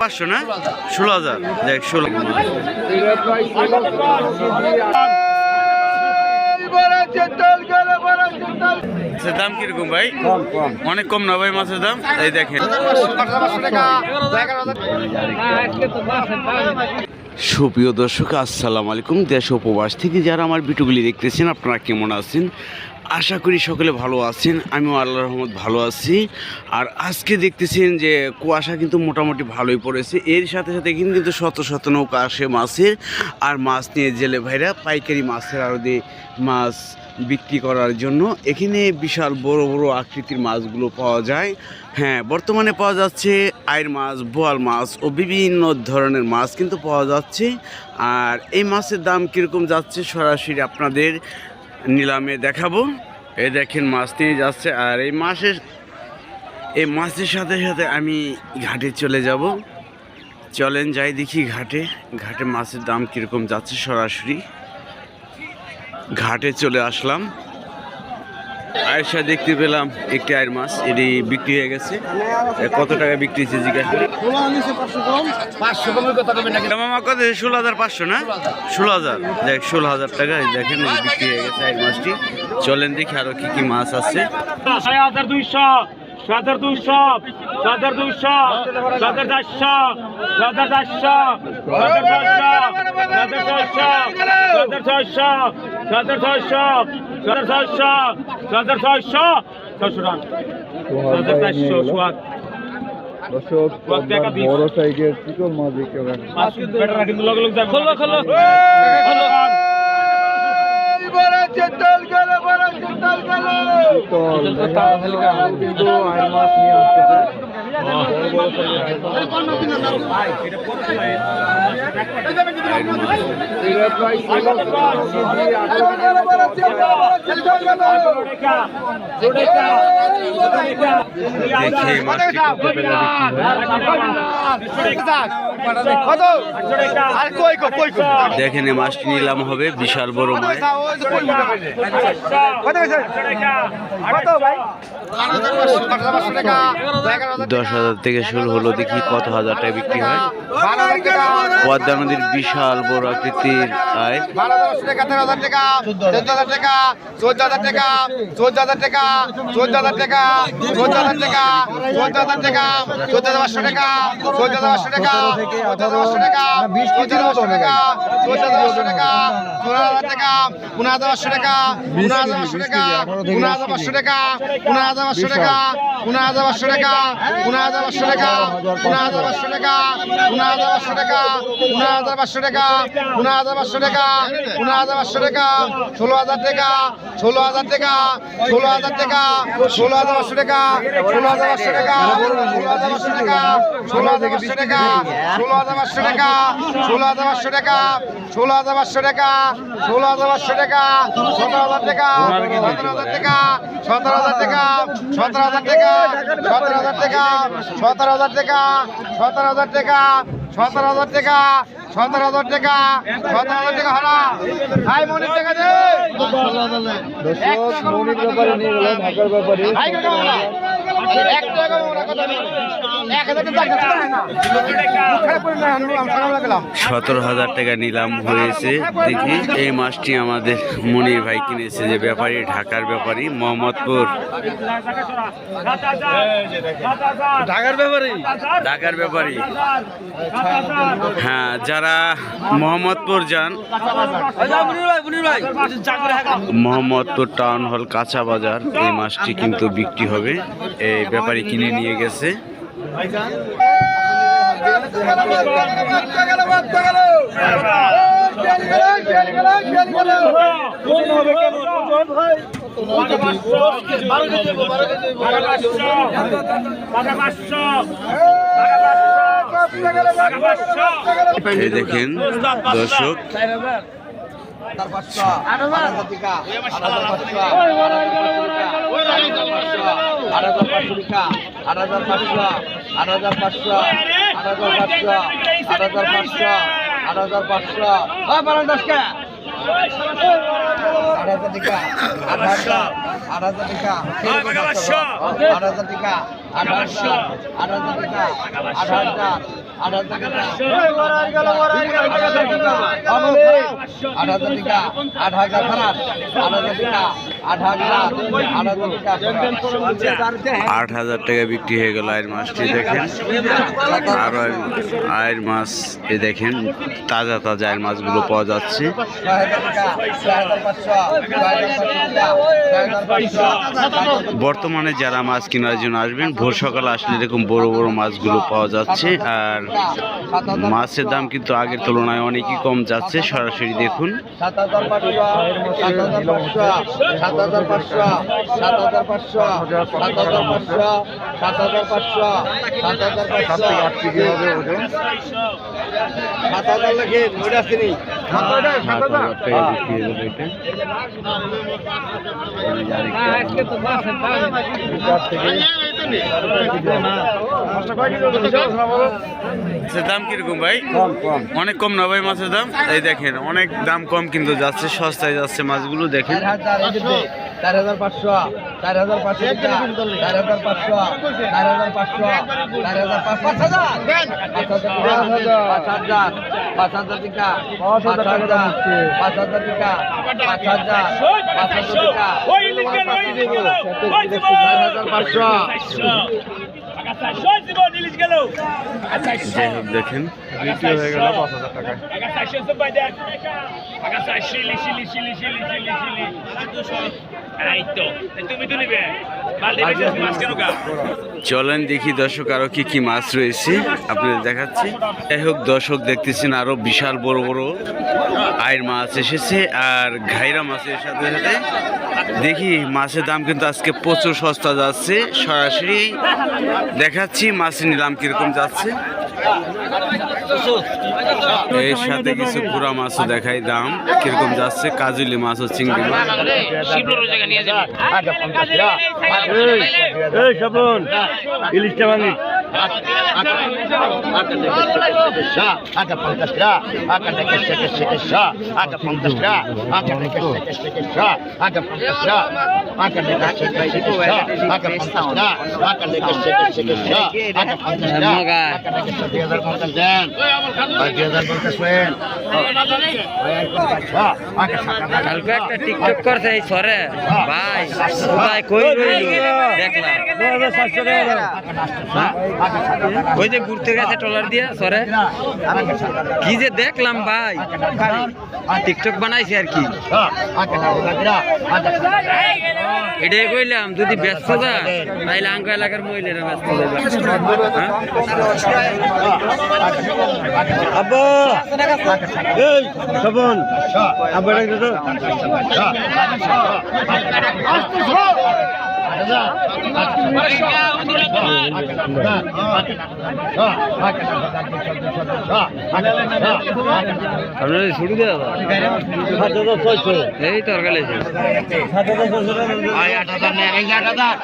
পাঁচশো না? ষোলো হাজার। দাম কীরকম ভাই? অনেক কম না ভাই মাছের দাম? এই দেখেন। সুপ্রিয় দর্শক, আসসালামু আলাইকুম। দেশ উপবাস থেকে যারা আমার ভিডিওগুলি দেখতেছেন, আপনারা কেমন আছেন? আশা করি সকলে ভালো আছেন, আমিও আল্লাহ রহমত ভালো আছি। আর আজকে দেখতেছেন যে কুয়াশা কিন্তু মোটামুটি ভালোই পড়েছে। এর সাথে সাথে কিন্তু কিন্তু শত শত নৌকা আসে মাছের আর মাছ নিয়ে জেলে ভাইরা পাইকারি মাছের আরও দিয়ে মাছ বিক্রি করার জন্য এখানে বিশাল বড় বড় আকৃতির মাছগুলো পাওয়া যায়। হ্যাঁ বর্তমানে পাওয়া যাচ্ছে আয়ের মাছ, বোয়াল মাছ ও বিভিন্ন ধরনের মাছ কিন্তু পাওয়া যাচ্ছে। আর এই মাছের দাম কীরকম যাচ্ছে সরাসরি আপনাদের নিলামে দেখাবো। এই দেখেন মাছ নিয়ে যাচ্ছে, আর এই মাসের এই মাছের সাথে সাথে আমি ঘাটে চলে যাব। চলেন যাই দেখি ঘাটে। ঘাটে মাছের দাম কীরকম যাচ্ছে সরাসরি। ঘাটে চলে আসলাম। আয়সা দেখতে পেলাম একটি আয়ের মাছ এটি বিক্রি হয়ে গেছে। কত টাকা বিক্রি হয়েছে জিজ্ঞাসা। মামা কত ষোলো হাজার পাঁচশো না? ষোলো হাজার। দেখ ষোলো হাজার টাকা দেখেন বিক্রি হয়ে গেছে আয়ের মাছটি। চলেন দেখি আরও কি কি মাছ আছে। দুইশো। সাদার দুইশো সাদার দুইশো সাদার চারশো সাদার চারশো সাদার ছয়শো সাদার ছয়শো সাদার ছয়শো সাদার ছয়শো সাদার ছয়শো ছয়শো রান সাদার চারশো সোয়াদ দর্শক বড় সাইজের চিকন মাছ দেখতে পারেন খোলো খোলো খোলো तो हल्का। दो आयरमास नहीं आपके দেখেন মাছটি নিলাম হবে বিশাল বড় মাছ। কত ভাই? দশ হাজার থেকে শুরু হলো দেখি কত হাজার টাকা বিক্রি হয় পদ্মা নদীর বিশাল বড় আকৃতির আয় পনেরো হাজার টাকা পনেরো হাজার পাঁচশো টাকা পনেরো হাজার পাঁচশো টাকা পনেরো হাজার ございます。そ。পনেরো হাজার পাঁচশো টাকা পনেরো হাজার পাঁচশো টাকা পনেরো হাজার পাঁচশো টাকা পনেরো হাজার পাঁচশো টাকা পনেরো হাজার পাঁচশো টাকা পনেরো হাজার পাঁচশো টাকা পনেরো হাজার পাঁচশো টাকা ষোলো হাজার টাকা ষোলো হাজার টাকা ষোলো হাজার টাকা ষোলো হাজার পাঁচশো টাকা ষোলো হাজার পাঁচশো টাকা ষোলো হাজার পাঁচশো টাকা ষোলো হাজার পাঁচশো টাকা ষোলো হাজার পাঁচশো টাকা ষোলো হাজার পাঁচশো টাকা ষোলো হাজার পাঁচশো টাকা ষোলো হাজার টাকা সতেরো হাজার টাকা সতেরো হাজার টাকা সতেরো হাজার টাকা সতেরো হাজার টাকা সতেরো হাজার টাকা সতেরো হাজার টাকা সতেরো হাজার টাকা সতেরো হাজার টাকা সতেরো হাজার টাকা ভাই মনের টাকা দে। দর্শক মৌলিক ব্যাপারে নিয়ে গেল ঢাকার ব্যাপারে। সতেরো হাজার টাকা নিলাম হয়েছে। দেখি এই মাছটি আমাদের মনির ভাই কিনেছে যে ব্যাপারী ঢাকার ব্যাপারী মোহাম্মদপুর। ঢাকার ব্যাপারে? ঢাকার ব্যাপারী। হ্যাঁ যারা মোহাম্মদপুর যান মোহাম্মদপুর টাউন হল কাঁচা বাজার। এই মাছটি কিন্তু বিক্রি হবে। এই ব্যাপারী কিনে নিয়ে গেছে। দেখেন দর্শক আট হাজার পাঁচশো টাকা আট হাজার পাঁচশো আট হাজার পাঁচশো আট হাজার পাঁচশো আট হাজার পাঁচশো আট হাজার পাঁচশো আট হাজার পাঁচশো বারো দশ কে আট হাজার টাকা আট হাজার আট হাজার টাকা আট হাজার টাকা আট হাজার আট হাজার টাকা আট হাজার আট হাজার টাকা বিক্রি হয়ে গেল আয়ের মাছটি দেখেন। আর আয়ের মাছ দেখেন। তাজা তাজা আয়ের মাছগুলো পাওয়া যাচ্ছে। বর্তমানে যারা মাছ কেনার জন্য আসবেন, ভোর সকালে আসলে এরকম বড় বড় মাছগুলো পাওয়া যাচ্ছে। আর মাছের দাম কিন্তু আগের তুলনায় অনেকই কম যাচ্ছে। সরাসরি দেখুন। মাছের দাম কীরকম ভাই? অনেক কম না ভাই মাছের দাম? এই দেখেন, অনেক দাম কম কিন্তু যাচ্ছে, সস্তায় যাচ্ছে মাছগুলো দেখেন। চার হাজার পাঁচশো চার হাজার পাঁচশো চার হাজার পাঁচশো চার হাজার পাঁচশো চার হাজার পাঁচ পাঁচ হাজার পাঁচ হাজার পাঁচ হাজার টাকা পাঁচ হাজার পাঁচ হাজার টাকা পাঁচ হাজার পাঁচ হাজার টাকা চার হাজার পাঁচশো। আচ্ছা আচ্ছা দেখেন বিক্রি হয়ে গেল পাঁচ হাজার চলেন দেখি দর্শক আরও কি কি মাছ রয়েছে, আপনাদের দেখাচ্ছি। যাই হোক, দর্শক দেখতেছেন আরও বিশাল বড় বড় আয়ের মাছ এসেছে আর ঘাইরা মাছের সাথে সাথে দেখি মাছের দাম কিন্তু আজকে প্রচুর সস্তা যাচ্ছে। সরাসরি দেখাচ্ছি মাছের নিলাম কীরকম যাচ্ছে। এর সাথে কিছু পুরা মাছও দেখাই দাম কীরকম যাচ্ছে কাজুলি মাছ ও চিংড়ি মাছ ইলিশটা ভাঙি পঞ্চাশ কালকে একটা টিকটক করছে এই সরে ভাই ভাই কই রইল দেখলাম ওই যে ঘুরতে গেছে ট্রলার দিয়া সরে কি যে দেখলাম ভাই টিকটক বানাইছে আর কি এটাই কইলাম যদি ব্যস্ত যায় তাইলে আঙ্ক এলাকার মহিলারা ব্যস্ত যাবে হ্যাঁ? আব্বা! এই সাবন আব্বা ডাক দে আপনারা ছুটি দেওয়া এই তরকার লেছে এই আট হাজার।